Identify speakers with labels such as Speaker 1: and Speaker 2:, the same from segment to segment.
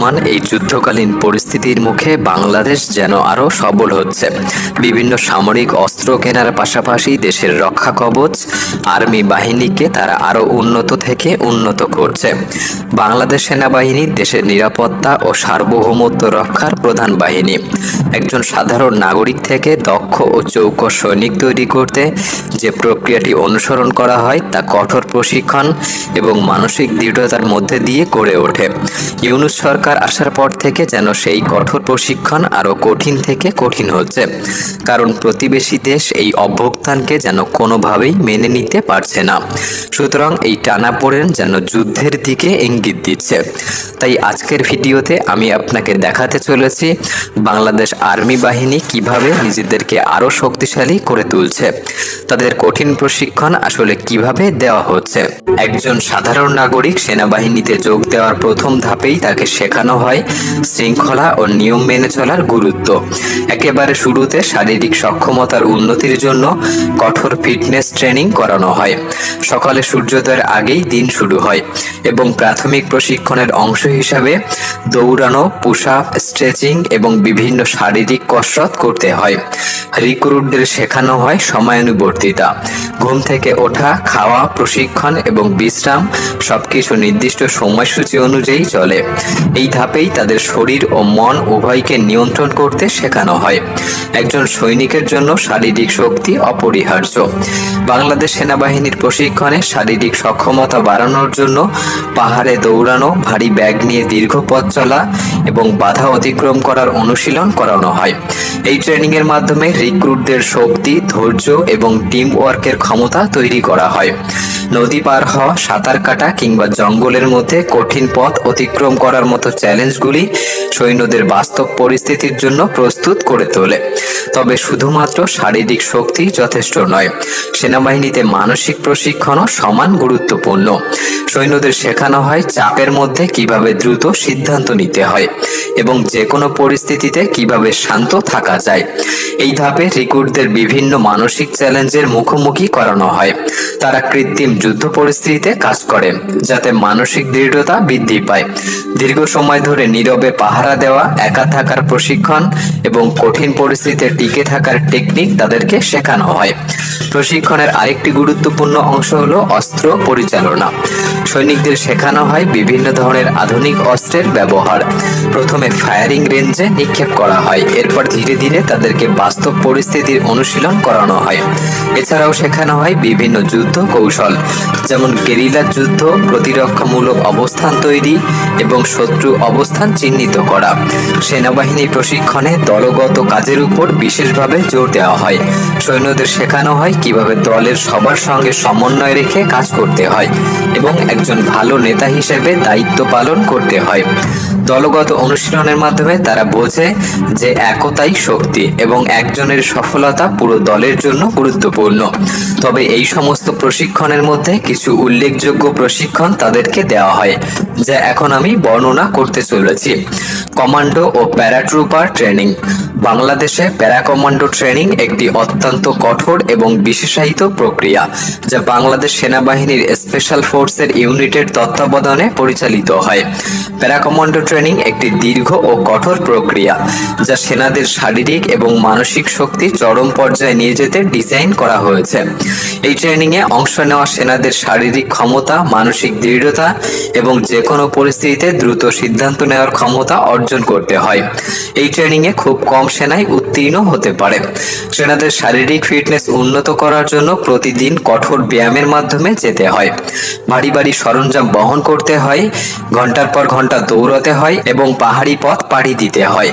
Speaker 1: বর্তমান এই যুদ্ধকালীন পরিস্থিতির মুখে বাংলাদেশ যেন আরও সবল হচ্ছে। বিভিন্ন সামরিক অস্ত্র কেনার পাশাপাশি দেশের রক্ষা কবচ, আর্মি বাহিনীকে তারা আরও উন্নত থেকে উন্নত করছে। বাংলাদেশ সেনাবাহিনী দেশের নিরাপত্তা ও সার্বভৌমত্ব রক্ষার প্রধান বাহিনী। একজন সাধারণ নাগরিক থেকে দক্ষ ও চৌকো সৈনিক তৈরি করতে যে প্রক্রিয়াটি অনুসরণ করা হয় তা কঠোর প্রশিক্ষণ এবং মানসিক দৃঢ়তার মধ্যে দিয়ে গড়ে ওঠে। ইউনুস সরকার আসার পর থেকে যেন সেই কঠোর প্রশিক্ষণ আরও কঠিন থেকে কঠিন হচ্ছে। কারণ প্রতিবেশী দেশ এই অভ্যুত্থানকে যেন কোনোভাবেই মেনে নিতে পারছে না। সুতরাং এই টানাপোড়েন যেন যুদ্ধের দিকে ইঙ্গিত দিচ্ছে। তাই আজকের ভিডিওতে আমি আপনাকে দেখাতে চলেছি বাংলাদেশ আর্মি বাহিনী কীভাবে নিজেদেরকে আরও শক্তিশালী করে তুলছে। তাদের কঠিন প্রশিক্ষণ আসলে কীভাবে দেওয়া হচ্ছে। একজন সাধারণ নাগরিক সেনাবাহিনীতে যোগ দেওয়ার প্রথম ধাপেই তাকে শেখানো হয়, শৃঙ্খলা ও নিয়ম মেনে চলার গুরুত্ব। একেবারে শুরুতে শারীরিক সক্ষমতার উন্নতির জন্য কঠোর ফিটনেস ট্রেনিং করানো হয়। সকালে সূর্যোদয়ের আগেই দিন শুরু হয় এবং প্রাথমিক প্রশিক্ষণের অংশ হিসাবে দৌড়ানো, পুশ আপ, স্ট্রেচিং এবং বিভিন্ন শারীরিক কসরত করতে হয়। রিক্রুটদের শেখানো হয় সময়ানুবর্তিতা। ঘুম থেকে ওঠা, খাওয়া, প্রশিক্ষণ এবং বিশ্রাম সবকিছু নির্দিষ্ট সময়সূচি অনুযায়ী চলে। এই ধাপেই তাদের শরীর ও মন উভয়কে নিয়ন্ত্রণ করতে শেখানো হয়। একজন সৈনিকের জন্য শারীরিক শক্তি অপরিহার্য। বাংলাদেশ সেনাবাহিনীর প্রশিক্ষণে শারীরিক সক্ষমতা বাড়ানোর জন্য পাহাড়ে দৌড়ানো, ভারী ব্যাগ নিয়ে দীর্ঘ পথ চলা এবং বাধা অতিক্রম করার অনুশীলন করানো হয়। এই ট্রেনিং এর মাধ্যমে রিক্রুটদের শক্তি ধৈর্য এবং টিম ওয়ার্কের ক্ষমতা তৈরি করা হয়। নদী পার হওয়া, সাঁতার কাটা কিংবা জঙ্গলের মধ্যে কঠিন পথ অতিক্রম করার মতো চ্যালেঞ্জগুলি সৈন্যদের বাস্তব পরিস্থিতির জন্য প্রস্তুত করে তোলে। তবে শুধুমাত্র শারীরিক শক্তি যথেষ্ট নয়, সেনাবাহিনীতে মানসিক প্রশিক্ষণও সমান গুরুত্বপূর্ণ। সৈন্যদের শেখানো হয় চাপের মধ্যে কীভাবে দ্রুত সিদ্ধান্ত নিতে হয় এবং যে কোনো পরিস্থিতিতে কীভাবে শান্ত থাকা যায়। এই ধাপে রিক্রুটদের বিভিন্ন মানসিক চ্যালেঞ্জের মুখোমুখি করানো হয়। তারা কৃত্রিম যুদ্ধ পরিস্থিতিতে কাজ করে, যাতে মানসিক দৃঢ়তা বৃদ্ধি পায়। দীর্ঘ সময় ধরে নীরবে পাহারা দেওয়া, একা থাকার প্রশিক্ষণ এবং কঠিন পরিস্থিতিতে টিকে থাকার টেকনিক তাদেরকে শেখানো হয়। প্রশিক্ষণের আরেকটি গুরুত্বপূর্ণ অংশ হলো অস্ত্র পরিচালনা। সৈনিকদের শেখানো হয় বিভিন্ন ধরনের আধুনিক অস্ত্রের ব্যবহার। প্রথমে ফায়ারিং রেঞ্জে নিক্ষেপ করা হয়, এরপর ধীরে ধীরে তাদেরকে বাস্তব পরিস্থিতির অনুশীলন করানো হয়। এছাড়াও শেখানো হয় বিভিন্ন যুদ্ধ কৌশল। যেমন গেরিলা যুদ্ধ, প্রতিরক্ষামূলক অবস্থান তৈরি এবং শত্রু অবস্থান চিহ্নিত করা। সেনাবাহিনী প্রশিক্ষণে দলগত কাজের উপর বিশেষভাবে জোর দেওয়া হয়। সৈন্যদের শেখানো হয় কীভাবে দলের সবার সঙ্গে সমন্বয় রেখে কাজ করতে হয় এবং একজন ভালো নেতা হিসেবে দায়িত্ব পালন করতে হয়। দলগত অনুশীলনের মাধ্যমে তারা বোঝে যে একতাই শক্তি এবং একজনের সফলতা পুরো দলের জন্য গুরুত্বপূর্ণ। তবে এই সমস্ত প্রশিক্ষণের মধ্যে কিছু উল্লেখযোগ্য প্রশিক্ষণ তাদেরকে দেওয়া হয় যা এখন আমি বর্ণনা করতে চলেছি। কমান্ডো ও প্যারাট্রুপার ট্রেনিং। বাংলাদেশে প্যারা কমান্ডো ট্রেনিং একটি অত্যন্ত কঠোর এবং বিশেষায়িত প্রক্রিয়া, যা বাংলাদেশ সেনাবাহিনীর স্পেশাল ফোর্সের ইউনিটের তত্ত্বাবধানে পরিচালিত হয়। প্যারা কমান্ডো ট্রেনিং একটি দীর্ঘ ও কঠোর প্রক্রিয়া, যা সেনাদের শারীরিক এবং মানসিক শক্তি চরম পর্যায়ে নিয়ে যেতে ডিজাইন করা হয়েছে। এই ট্রেনিংয়ে অংশ নেওয়া সেনাদের শারীরিক ক্ষমতা, মানসিক দৃঢ়তা এবং যে কোনো পরিস্থিতিতে দ্রুত সিদ্ধান্ত নেওয়ার ক্ষমতা অর্জন করতে হয়। এই ট্রেনিংয়ে খুব কম সেনাই উত্তীর্ণ হতে পারে। সেনাদের শারীরিক ফিটনেস উন্নত করার জন্য প্রতিদিন কঠোর ব্যায়ামের মাধ্যমে যেতে হয়। ভারী ভারী সরঞ্জাম বহন করতে হয়, ঘণ্টার পর ঘণ্টা দৌড়াতে হয় এবং পাহাড়ি পথ পাড়ি দিতে হয়।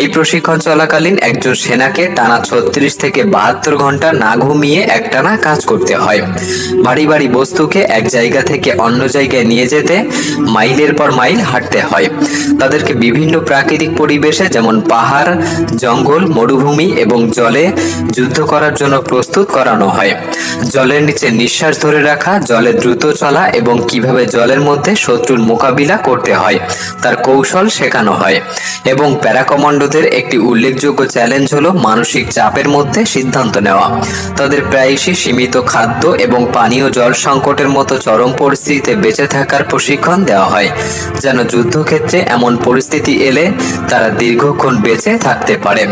Speaker 1: এই প্রশিক্ষণ চলাকালীন একজন সেনাকে টানা ছত্রিশ থেকে বাহাত্তর ঘণ্টা না ঘুমিয়ে একটানা কাজ করতে হয়। ভারী ভারী বস্তুকে এক জায়গা থেকে অন্য জায়গায় নিয়ে যেতে মাইলের পর মাইল হাঁটতে হয়। তাদেরকে বিভিন্ন প্রাকৃতিক পরিবেশে যেমন পাহাড়, জঙ্গল, মরুভূমি এবং জলে যুদ্ধ করার জন্য প্রস্তুত করানো হয়। জলের নিচে নিঃশ্বাস ধরে রাখা, জলে দ্রুত চলা এবং কীভাবে জলের মধ্যে শত্রুর মোকাবিলা করতে হয়, তার কৌশল শেখানো হয় এবং প্যারাকমান্ডোদের একটি উল্লেখযোগ্য চ্যালেঞ্জ হলো মানসিক চাপের মধ্যে সিদ্ধান্ত নেওয়া। তাদের প্রায়শই সীমিত খাদ্য এবং পানীয় জল সংকটের মতো চরম পরিস্থিতিতে বেঁচে থাকার প্রশিক্ষণ দেওয়া হয়, যেন যুদ্ধক্ষেত্রে এমন পরিস্থিতি এলে তারা দীর্ঘক্ষণ বেঁচে থাকতে পারে।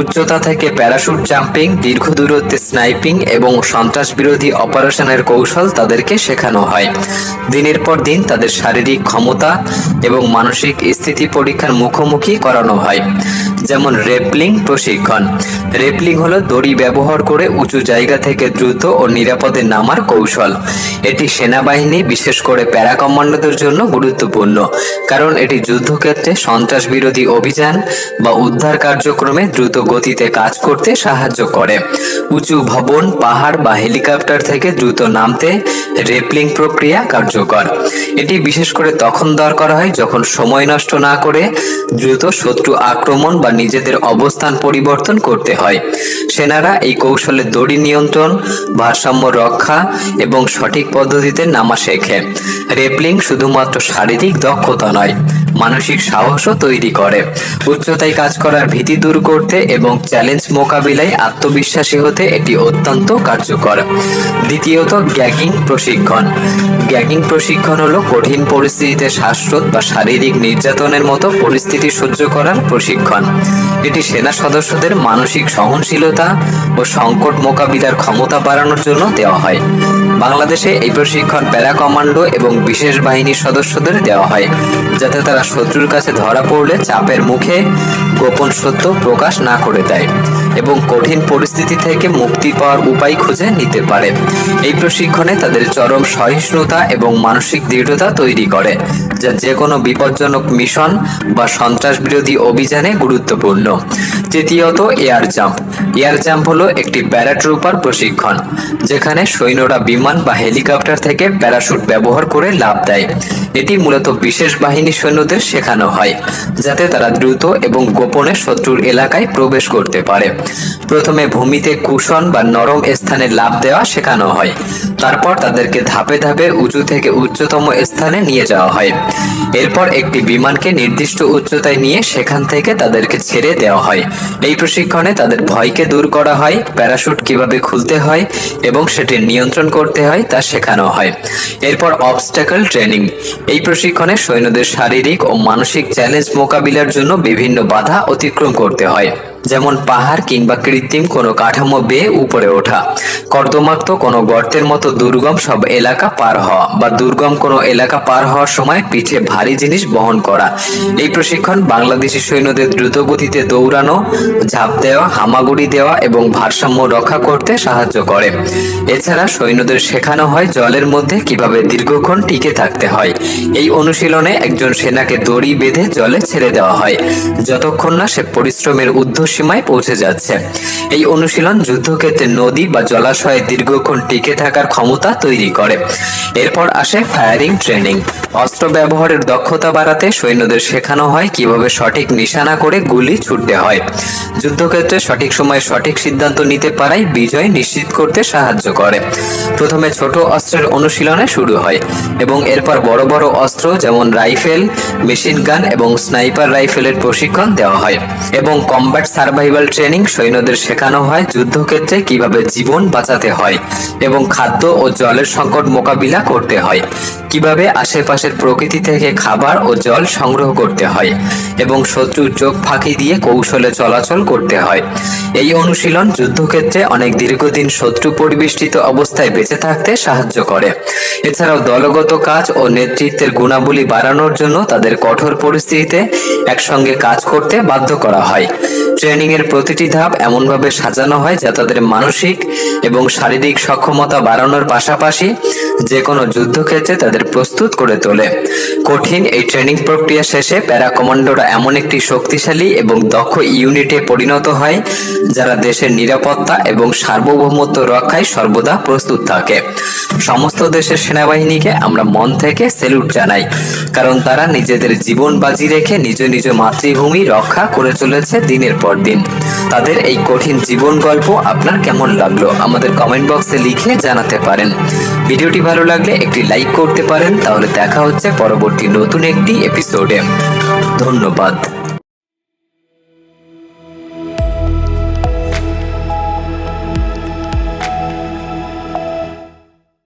Speaker 1: উচ্চতা থেকে প্যারাশুট জাম্পিং, দীর্ঘ দূরত্বে স্নাইপিং এবং সন্ত্রাস বিরোধী অপারেশনের কৌশল তাদেরকে শেখানো হয়। দিনের পর দিন তাদের শারীরিক ক্ষমতা এবং মানসিক স্থিতি পরীক্ষার মুখোমুখি করানো হয়। যেমন রেপলিং প্রশিক্ষণ। রেপলিং হলো দড়ি ব্যবহার করে উঁচু জায়গা থেকে দ্রুত ও নিরাপদে নামার কৌশল। এটি সেনাবাহিনী, বিশেষ করে প্যারা কমান্ডোদের জন্য গুরুত্বপূর্ণ, কারণ এটি যুদ্ধক্ষেত্রে সন্ত্রাস বিরোধী অভিযান বা উদ্ধার কার্যক্রমে দ্রুত গতিতে কাজ করতে সাহায্য করে। উঁচু ভবন, পাহাড় বা হেলিকপ্টার থেকে দ্রুত নামতে রেপলিং প্রক্রিয়া কার্যকর। এটি বিশেষ করে তখন দরকার হয় যখন সময় নষ্ট না করে দ্রুত শত্রু আক্রমণ বা নিজেদের অবস্থান পরিবর্তন করতে হয়। সেনারা এই কৌশলে দড়ি নিয়ন্ত্রণ, ভারসাম্য রক্ষা এবং সঠিক পদ্ধতিতে নামা শেখে। রেপলিং শুধুমাত্র শারীরিক দক্ষতা নয় মানসিক সাহসও তৈরি করে। উচ্চতায় কাজ করার ভীতি দূর করতে এবং চ্যালেঞ্জ মোকাবিলায় আত্মবিশ্বাসী হতে এটি অত্যন্ত কার্যকর। দ্বিতীয়ত, গ্যাগিং প্রশিক্ষণ। গ্যাগিং প্রশিক্ষণ হলো কঠিন পরিস্থিতিতে শ্বাসরোধ বা শারীরিক নির্যাতনের মতো পরিস্থিতি সহ্য করার প্রশিক্ষণ। এটি সেনা সদস্যদের মানসিক সহনশীলতা ও সংকট মোকাবিলার ক্ষমতা বাড়ানোর জন্য দেওয়া হয়। বাংলাদেশে এই প্রশিক্ষণ প্যারা কমান্ডো এবং বিশেষ বাহিনীর সদস্যদের দেওয়া হয়। যাতে তারা শত্রুর কাছে ধরা পড়লে চাপের মুখে গোপন সত্য প্রকাশ না করে দেয় এবং কঠিন পরিস্থিতি থেকে মুক্তি পাওয়ার উপায় খুঁজে নিতে পারে। এই প্রশিক্ষণে তাদের চরম সহিষ্ণুতা এবং মানসিক দৃঢ়তা তৈরি করে, যা যে কোনো বিপজ্জনক মিশন বা সন্ত্রাস বিরোধী অভিযানে গুরুত্বপূর্ণ। তৃতীয়ত, এয়ার জাম্প। এয়ার জাম্প হলো একটি প্যারাট্রুপার প্রশিক্ষণ, যেখানে সৈন্যরা বিমান বা হেলিকপ্টার থেকে প্যারাশুট ব্যবহার করে লাভ দেয়। এটি মূলত বিশেষ বাহিনী সৈন্যদের শেখানো হয়, যাতে তারা দ্রুত এবং গোপনে শত্রুর এলাকায় প্রবেশ করতে পারে। প্রথমে ভূমিতে কুশন বা নরম স্থানে লাভ দেওয়া শেখানো হয়। তারপর তাদেরকে ধাপে ধাপে উঁচু থেকে উচ্চতম স্থানে নিয়ে যাওয়া হয়। এরপর একটি বিমানকে নির্দিষ্ট উচ্চতায় নিয়ে সেখান থেকে তাদেরকে ছেড়ে দেওয়া হয়। এই প্রশিক্ষণে তাদের ভয়কে দূর করা হয়, প্যারাশুট কীভাবে খুলতে হয় এবং সেটি নিয়ন্ত্রণ করতে হয় তা শেখানো হয়। এরপর অবস্টাকল ট্রেনিং এই প্রশিক্ষণে সৈন্যদের শারীরিক ও মানসিক চ্যালেঞ্জ মোকাবিলার জন্য বিভিন্ন বাধা অতিক্রম করতে হয়। যেমন পাহাড় কিংবা কৃত্রিম কোনো কাঠামো বেয়ে উপরে ওঠা। কর্দমাক্ত কোনো গর্তের মতো দুর্গম সব এলাকা পার হওয়া বা দুর্গম কোনো এলাকা পার হওয়ার সময় পিঠে ভারী জিনিস বহন করা। এই প্রশিক্ষণ বাংলাদেশি সৈন্যদের দ্রুত গতিতে দৌড়ানো, ঝাঁপ দেওয়া, হামাগুড়ি দেওয়া এবং ভারসাম্য রক্ষা করতে সাহায্য করে। এছাড়া সৈন্যদের শেখানো হয় জলের মধ্যে কীভাবে দীর্ঘক্ষণ টিকে থাকতে হয়। এই অনুশীলনে একজন সেনাকে দড়ি বেঁধে জলে ছেড়ে দেওয়া হয়। যতক্ষণ না সে পরিশ্রমের ঊর্ধ্বসীমায় পৌঁছে যাচ্ছে। এই অনুশীলন যুদ্ধক্ষেত্রে নদী বা জলাশয়ে দীর্ঘক্ষণ টিকে থাকার ক্ষমতা তৈরি করে। এরপর আসে ফায়ারিং ট্রেনিং অস্ত্র ব্যবহারের দক্ষতা বাড়াতে সৈন্যদের শেখানো হয় কীভাবে সঠিক নিশানা করে গুলি ছুটতে হয়। যুদ্ধক্ষেত্রে সঠিক সময়ে সঠিক সিদ্ধান্ত নিতে পারাই বিজয় নিশ্চিত করতে সাহায্য করে। প্রথমে ছোট অস্ত্রের অনুশীলনে শুরু হয় এবং এরপর বড় বড় অস্ত্র যেমন রাইফেল, মেশিন গান এবং স্নাইপার রাইফেলের প্রশিক্ষণ দেওয়া হয় এবং কম্ব্যাট সার্ভাইভাল ট্রেনিং সৈন্যদের শেখানো হয় যুদ্ধক্ষেত্রে কীভাবে জীবন বাঁচাতে হয় এবং খাদ্য ও জলের সংকট মোকাবিলা করতে হয়, কীভাবে আশেপাশের প্রকৃতি থেকে খাবার ও জল সংগ্রহ করতে হয় এবং শত্রুর চোখ ফাঁকি দিয়ে কৌশলে চলাচল করতে হয়। এই অনুশীলন যুদ্ধক্ষেত্রে অনেক দীর্ঘদিন শত্রু পরিবেষ্টিত অবস্থায় বেঁচে থাকতে সাহায্য করে। এছাড়াও দলগত কাজ ও নেতৃত্বের গুণাবলী বাড়ানোর জন্য তাদের কঠোর পরিস্থিতিতে একসঙ্গে কাজ করতে বাধ্য করা হয়। ট্রেনিং এর প্রতিটি ধাপ এমনভাবে সাজানো হয় যা তাদের মানসিক এবং শারীরিক সক্ষমতা বাড়ানোর পাশাপাশি যে কোনো যুদ্ধক্ষেত্রে তাদের প্রস্তুত করে তোলে। কঠিন এই ট্রেনিং প্রক্রিয়া শেষে প্যারা কমান্ডোরা এমন একটি শক্তিশালী এবং দক্ষ ইউনিটে পরিণত হয়, যারা দেশের নিরাপত্তা এবং সার্বভৌমত্ব রক্ষায় সর্বদা প্রস্তুত থাকে। সমস্ত দেশের সেনাবাহিনীকে আমরা মন থেকে সেলুট জানাই, কারণ তারা নিজেদের জীবন বাজি রেখে নিজ নিজ মাতৃভূমি রক্ষা করে চলেছে দিনের পর দিন। তাদের এই কঠিন জীবন গল্প আপনার কেমন লাগল আমাদের কমেন্ট বক্সে লিখে জানাতে পারেন। ভিডিওটি ভালো লাগলে একটি লাইক করতে পারেন, তাহলে দেখা হচ্ছে পরবর্তী নতুন একটি এপিসোডে ধন্যবাদ।